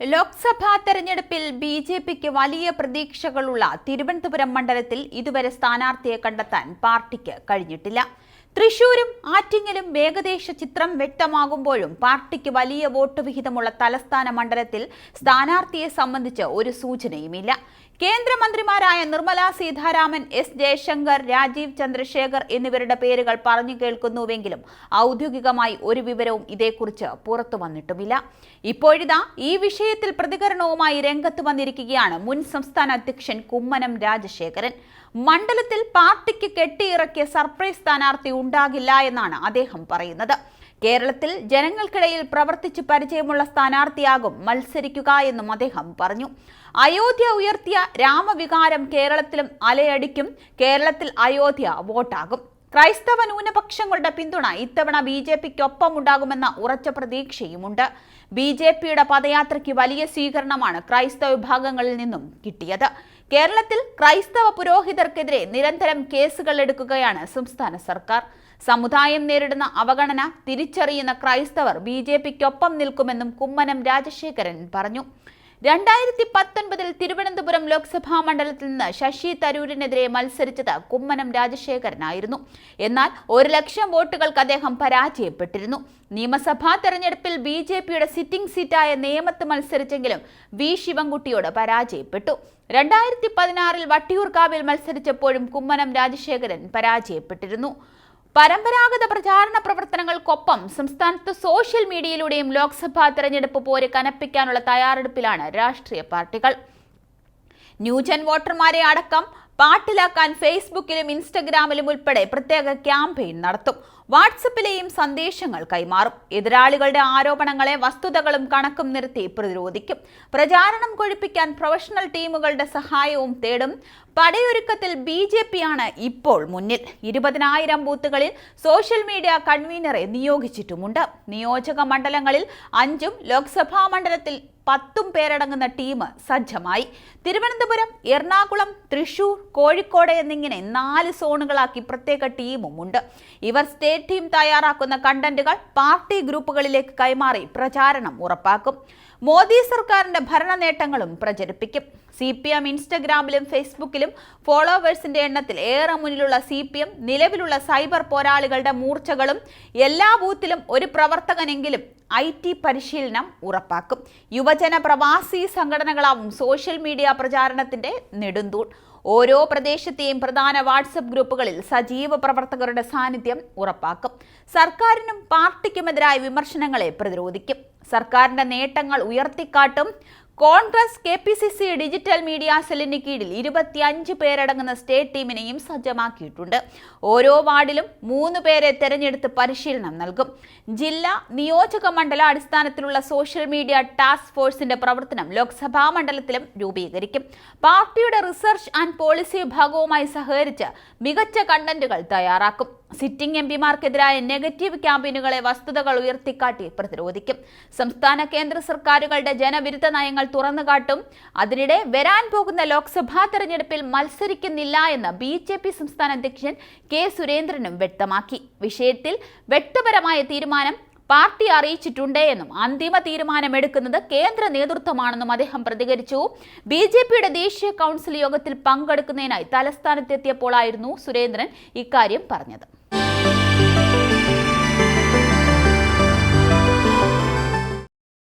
ലോക്സഭാ തെരഞ്ഞെടുപ്പിൽ B J പിക്ക് വലിയ പ്രതീക്ഷകളുള്ള തിരുവനന്തപുരം മണ്ഡലത്തിൽ ഇതുവരെ സ്ഥാനാർത്ഥിയെ കണ്ടെത്താൻ പാർട്ടിക്ക് കഴിഞ്ഞിട്ടില്ല. തൃശൂരും ആറ്റിങ്ങലും ഏകദേശ ചിത്രം വ്യക്തമാകുമ്പോഴും പാർട്ടിക്ക് വലിയ വോട്ട് വിഹിതമുള്ള തലസ്ഥാന മണ്ഡലത്തിൽ സ്ഥാനാർത്ഥിയെ സംബന്ധിച്ച് ഒരു സൂചനയുമില്ല. കേന്ദ്രമന്ത്രിമാരായ നിർമ്മല സീതാരാമൻ എസ് ജയശങ്കർ രാജീവ് ചന്ദ്രശേഖർ എന്നിവരുടെ പേരുകൾ പറഞ്ഞു കേൾക്കുന്നുവെങ്കിലും ഔദ്യോഗികമായി ഒരു വിവരവും ഇതേക്കുറിച്ച് പുറത്തു വന്നിട്ടുമില്ല. ഇപ്പോഴിതാ ഈ വിഷയത്തിൽ പ്രതികരണവുമായി രംഗത്ത് വന്നിരിക്കുകയാണ് മുൻ സംസ്ഥാന അധ്യക്ഷൻ കുമ്മനം രാജശേഖരൻ. മണ്ഡലത്തിൽ പാർട്ടിക്ക് കെട്ടിയിറക്കിയ സർപ്രൈസ് സ്ഥാനാർത്ഥി ഉണ്ടാകില്ല എന്നാണ് അദ്ദേഹം പറയുന്നത്. കേരളത്തിൽ ജനങ്ങൾക്കിടയിൽ പ്രവർത്തിച്ച് പരിചയമുള്ള സ്ഥാനാർത്ഥിയാകും മത്സരിക്കുക എന്നും അദ്ദേഹം പറഞ്ഞു. അയോധ്യ ഉയർത്തിയ രാമവികാരം കേരളത്തിലും അലയടിക്കും കേരളത്തിൽ അയോധ്യ വോട്ടാകും. ക്രൈസ്തവ ന്യൂനപക്ഷങ്ങളുടെ പിന്തുണ ഇത്തവണ ബി ജെ പിക്കൊപ്പം ഉണ്ടാകുമെന്ന ഉറച്ച പ്രതീക്ഷയുമുണ്ട്. ബി ജെ പിയുടെ പദയാത്രയ്ക്ക് വലിയ സ്വീകരണമാണ് ക്രൈസ്തവ വിഭാഗങ്ങളിൽ നിന്നും കിട്ടിയത്. കേരളത്തിൽ ക്രൈസ്തവ പുരോഹിതർക്കെതിരെ നിരന്തരം കേസുകൾ എടുക്കുകയാണ് സംസ്ഥാന സർക്കാർ. സമുദായം നേരിടുന്ന അവഗണന തിരിച്ചറിയുന്ന ക്രൈസ്തവർ ബി ജെ പിക്കൊപ്പം നിൽക്കുമെന്നും കുമ്മനം രാജശേഖരൻ പറഞ്ഞു. രണ്ടായിരത്തി പത്തൊൻപതിൽ തിരുവനന്തപുരം ലോക്സഭാ മണ്ഡലത്തിൽ നിന്ന് ശശി തരൂരിനെതിരെ മത്സരിച്ചത് കുമ്മനം രാജശേഖരനായിരുന്നു. എന്നാൽ ഒരു ലക്ഷം വോട്ടുകൾക്ക് അദ്ദേഹം പരാജയപ്പെട്ടിരുന്നു. നിയമസഭാ തെരഞ്ഞെടുപ്പിൽ ബി ജെ പിയുടെ സിറ്റിംഗ് സീറ്റായ നേമത്ത് മത്സരിച്ചെങ്കിലും വി ശിവൻകുട്ടിയോട് പരാജയപ്പെട്ടു. രണ്ടായിരത്തി പതിനാറിൽ വട്ടിയൂർക്കാവിൽ മത്സരിച്ചപ്പോഴും കുമ്മനം രാജശേഖരൻ പരാജയപ്പെട്ടിരുന്നു. പരമ്പരാഗത പ്രചാരണ പ്രവർത്തനങ്ങൾക്കൊപ്പം സംസ്ഥാനത്ത് സോഷ്യൽ മീഡിയയിലൂടെയും ലോക്സഭാ തെരഞ്ഞെടുപ്പ് പോര് കനപ്പിക്കാനുള്ള തയ്യാറെടുപ്പിലാണ് രാഷ്ട്രീയ പാർട്ടികൾ. ന്യൂജൻ വോട്ടർമാരെ അടക്കം പാട്ടിലാക്കാൻ ഫേസ്ബുക്കിലും ഇൻസ്റ്റഗ്രാമിലും ഉൾപ്പെടെ പ്രത്യേക ക്യാമ്പയിൻ നടത്തും. വാട്സപ്പിലെയും സന്ദേശങ്ങൾ കൈമാറും. എതിരാളികളുടെ ആരോപണങ്ങളെ വസ്തുതകളും കണക്കും നിർത്തി പ്രതിരോധിക്കും. പ്രചാരണം കൊഴിപ്പിക്കാൻ പ്രൊഫഷണൽ ടീമുകളുടെ സഹായവും തേടും. പടയൊരുക്കത്തിൽ ബി ജെ പിയാണ് ഇപ്പോൾ മുന്നിൽ. ഇരുപതിനായിരം ബൂത്തുകളിൽ സോഷ്യൽ മീഡിയ കൺവീനറെ നിയോഗിച്ചിട്ടുമുണ്ട്. നിയോജക മണ്ഡലങ്ങളിൽ അഞ്ചും ലോക്സഭാ മണ്ഡലത്തിൽ പത്തും പേരടങ്ങുന്ന ടീം സജ്ജമായി. തിരുവനന്തപുരം എറണാകുളം തൃശൂർ കോഴിക്കോട് എന്നിങ്ങനെ നാല് സോണുകളാക്കി പ്രത്യേക ടീമുമുണ്ട്. ഇവർ സ്റ്റേറ്റ് ടീം തയ്യാറാക്കുന്ന കണ്ടന്റുകൾ പാർട്ടി ഗ്രൂപ്പുകളിലേക്ക് കൈമാറി പ്രചാരണം ഉറപ്പാക്കും. മോദി സർക്കാരിന്റെ ഭരണ നേട്ടങ്ങളും പ്രചരിപ്പിക്കും. സി പി എം ഇൻസ്റ്റഗ്രാമിലും ഫേസ്ബുക്കിലും ഫോളോവേഴ്സിന്റെ എണ്ണത്തിൽ ഏറെ മുന്നിലുള്ള സി പി എം നിലവിലുള്ള സൈബർ പോരാളികളുടെ മൂർച്ചകളും എല്ലാ ബൂത്തിലും ഒരു പ്രവർത്തകനെങ്കിലും ഐ ടി പരിശീലനം ഉറപ്പാക്കും. യുവജന പ്രവാസി സംഘടനകളാവും സോഷ്യൽ മീഡിയ പ്രചാരണത്തിന്റെ നെടുന്തൂൺ. ഓരോ പ്രദേശത്തെയും പ്രധാന വാട്സപ്പ് ഗ്രൂപ്പുകളിൽ സജീവ പ്രവർത്തകരുടെ സാന്നിധ്യം ഉറപ്പാക്കും. സർക്കാരിനും പാർട്ടിക്കുമെതിരായ വിമർശനങ്ങളെ പ്രതിരോധിക്കും. സർക്കാരിന്റെ നേട്ടങ്ങൾ ഉയർത്തിക്കാട്ടും Congress K P C C digital media സെല്ലിന് കീഴിൽ ഇരുപത്തിയഞ്ച് പേരടങ്ങുന്ന സ്റ്റേറ്റ് ടീമിനെയും സജ്ജമാക്കിയിട്ടുണ്ട്. ഓരോ വാർഡിലും മൂന്ന് പേരെ തെരഞ്ഞെടുത്ത് പരിശീലനം നൽകും. ജില്ലാ നിയോജക മണ്ഡല അടിസ്ഥാനത്തിലുള്ള സോഷ്യൽ മീഡിയ ടാസ്ക് ഫോഴ്സിന്റെ പ്രവർത്തനം ലോക്സഭാ മണ്ഡലത്തിലും രൂപീകരിക്കും. പാർട്ടിയുടെ റിസർച്ച് ആൻഡ് പോളിസി വിഭാഗവുമായി സഹകരിച്ച് മികച്ച കണ്ടന്റുകൾ തയ്യാറാക്കും. സിറ്റിംഗ് എം പിമാർക്കെതിരായ നെഗറ്റീവ് ക്യാമ്പയിനുകളെ വസ്തുതകൾ ഉയർത്തിക്കാട്ടി പ്രതിരോധിക്കും. സംസ്ഥാന കേന്ദ്ര സർക്കാരുകളുടെ ജനവിരുദ്ധ നയങ്ങൾ തുറന്നുകാട്ടും. അതിനിടെ വരാൻ പോകുന്ന ലോക്സഭാ തെരഞ്ഞെടുപ്പിൽ മത്സരിക്കുന്നില്ല എന്ന് ബി ജെ പി സംസ്ഥാന അധ്യക്ഷൻ കെ സുരേന്ദ്രനും വ്യക്തമാക്കി. വിഷയത്തിൽ വ്യക്തപരമായ തീരുമാനം പാർട്ടി അറിയിച്ചിട്ടുണ്ട് എന്നും അന്തിമ തീരുമാനമെടുക്കുന്നത് കേന്ദ്ര നേതൃത്വമാണെന്നും അദ്ദേഹം പ്രതികരിച്ചു. ബി ജെ പിയുടെ ദേശീയ കൗൺസിൽ യോഗത്തിൽ പങ്കെടുക്കുന്നതിനായി തലസ്ഥാനത്തെത്തിയപ്പോഴായിരുന്നു സുരേന്ദ്രൻ ഇക്കാര്യം പറഞ്ഞത്.